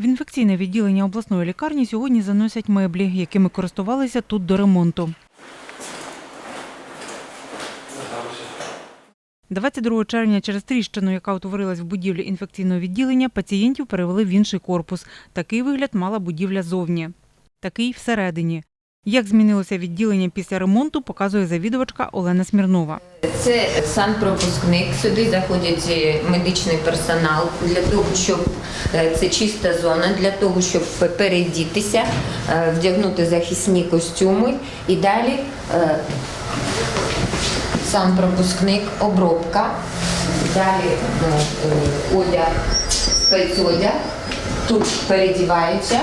В інфекційне відділення обласної лікарні сьогодні заносять меблі, якими користувалися тут до ремонту. 22 червня через тріщину, яка утворилась в будівлі інфекційного відділення, пацієнтів перевели в інший корпус. Такий вигляд мала будівля зовні. Такий всередині. Як змінилося відділення після ремонту, показує завідувачка Олена Смірнова. Це санпропускник. Сюди заходять е, медичний персонал для того, щоб е, це чиста зона, для того, щоб передітися, е, вдягнути захисні костюми і далі е, санпропускник, обробка, далі е, одяг, спецодяг, тут передіваються.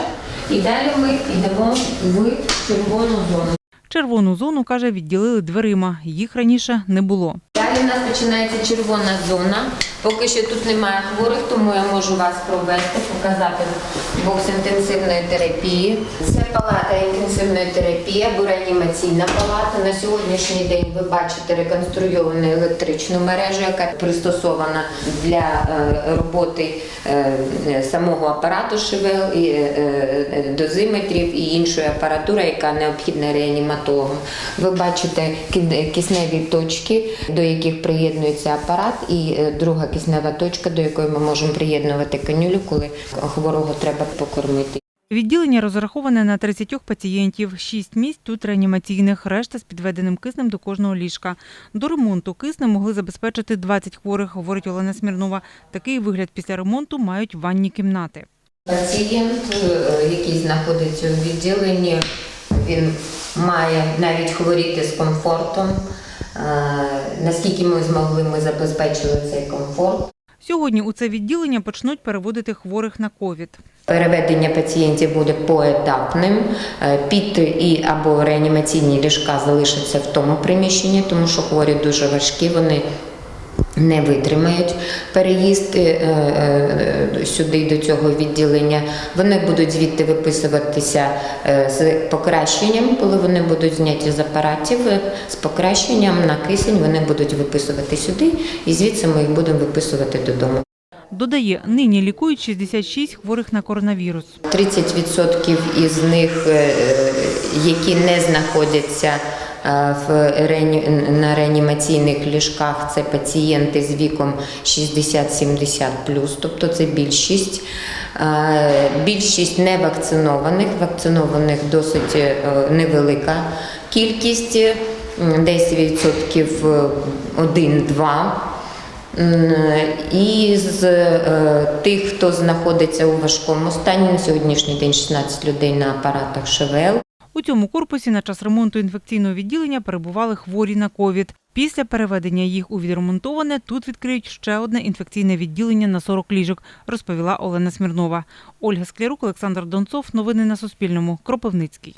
І далі ми йдемо в червону зону. Червону зону, каже, відділили дверима. Їх раніше не було. Далі у нас починається червона зона. Поки що тут немає хворих, тому я можу вас провести, показати бокс інтенсивної терапії. Це палата інтенсивної терапії або реанімаційна палата. На сьогоднішній день ви бачите реконструйовану електричну мережу, яка пристосована для е, роботи е, самого апарату ШВЛ, е, дозиметрів і іншої апаратури, яка необхідна реаніматологам. Ви бачите кисневі точки, до яких приєднується апарат, і е, друга киснева точка, до якої ми можемо приєднувати канюлю, коли хворого треба покормити. Відділення розраховане на 30 пацієнтів. Шість місць тут реанімаційних, решта з підведеним киснем до кожного ліжка. До ремонту киснем могли забезпечити 20 хворих, говорить Олена Смірнова. Такий вигляд після ремонту мають ванні кімнати. Пацієнт, е, який знаходиться у відділенні, він має навіть хворіти з комфортом. Наскільки ми змогли, ми забезпечили цей комфорт. Сьогодні у це відділення почнуть переводити хворих на ковід. Переведення пацієнтів буде поетапним. Е, Під і або реанімаційні ліжка залишаться в тому приміщенні, тому що хворі дуже важкі, вони не витримають переїзд е, е, сюди до цього відділення. Вони будуть звідти виписуватися е, з покращенням, коли вони будуть зняті з апаратів. З покращенням на кисень вони будуть виписувати сюди, і звідси ми їх будемо виписувати додому. Додає, нині лікують 66 хворих на коронавірус. 30% із них, які не знаходяться в реані- на реанімаційних ліжках, це пацієнти з віком 60-70 тобто це більшість. Е, Більшість невакцинованих, вакцинованих досить е, невелика кількість, десь відсотків е, 1-2. І з е, тих, хто знаходиться у важкому стані, на сьогоднішній день 16 людей на апаратах ШВЛ. У цьому корпусі на час ремонту інфекційного відділення перебували хворі на ковід. Після переведення їх у відремонтоване тут відкриють ще одне інфекційне відділення на 40 ліжок, розповіла Олена Смірнова. Ольга Склярук, Олександр Донцов. Новини на Суспільному. Кропивницький.